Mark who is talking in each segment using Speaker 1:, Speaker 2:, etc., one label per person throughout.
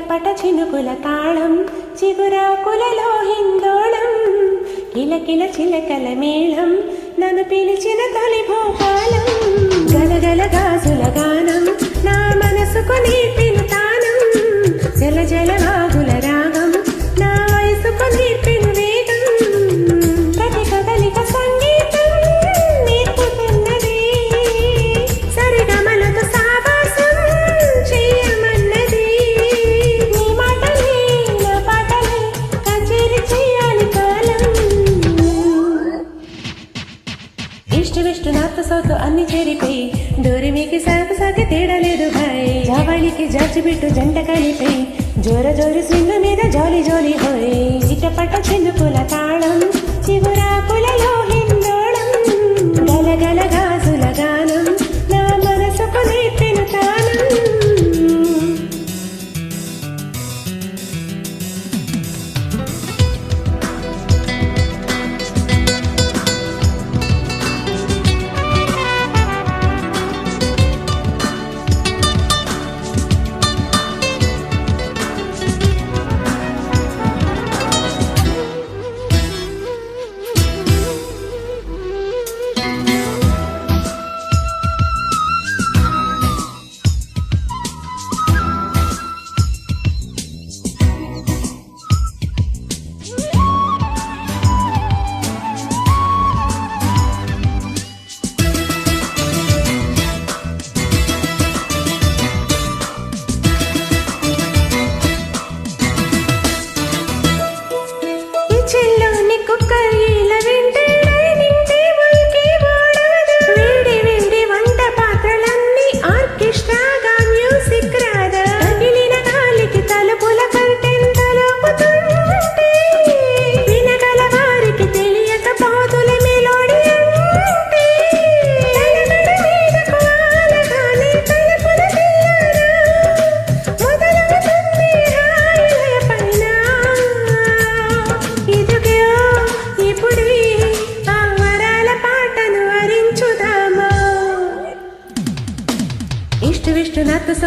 Speaker 1: చిటపట చినుకుల తాళం చిగురాకులలో హిందోళం కిలకిల చిలకల మేళం నన్ను పిలిచిన తొలి భోపాలం గలగల గాజుల గానం నా మనసుకు నీ పిలుతా విష్ణు అన్ని చేరిపోయి డోరిమికి సాగు సాగి తేడా లేదు భాయ్. జావాళికి జాచిబిట్టు జంట కలిపి. జోర జోరు స్వింగ్ మీద జాలి జాలి హోయ్. చిట్టపట్ట చిన్నుకుల తాళం చిగురాకులలో హిందోళం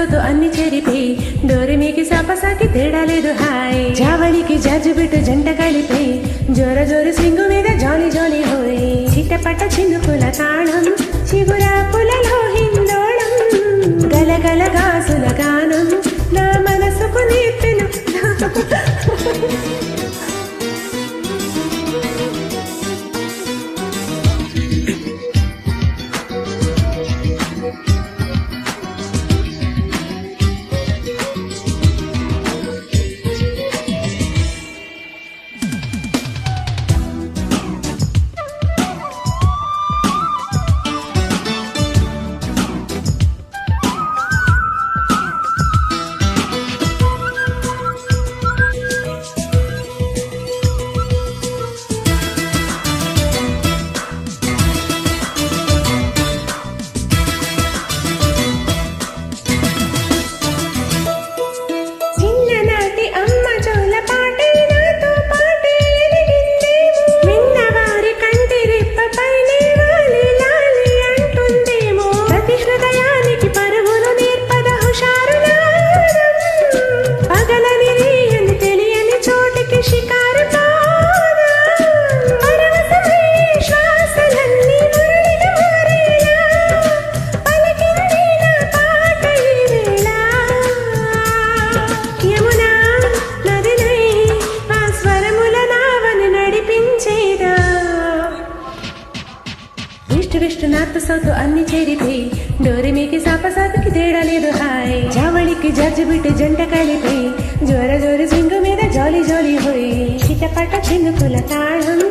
Speaker 1: విష్ణు అన్ని చెరిపి. డోరిమికి సపసాకి సాపసాకి తేడా లేదు హాయ్. జావళికి జాజు బిట్టు జంట కలిపి. జోర జోరు సింగు మీద జాలి జాలి హోయ్. చిట్టపట్ట చినుకుల తాళం చిగురాకులలో హిందోళం గలగల గాసుల గానం నా మనసుకు నేర్పిన విష్ణు విష్ణు అన్ని చేరితే డోరి మీకు సాపసాతుకి తేడా లేదు హాయ్. జావళికి జడ్జి బిట్టు జంట కలిపి జోర జోరి జింగు మీద జాలి జాలి హోయ్. చిటపట చినుకుల తాళం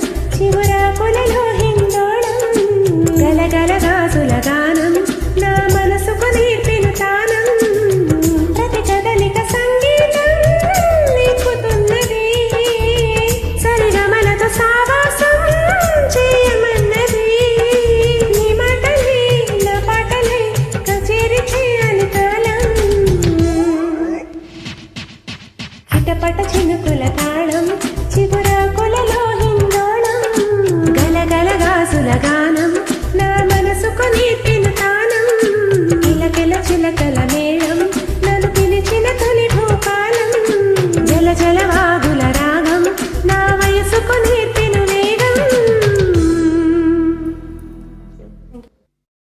Speaker 1: చిగురాకులలో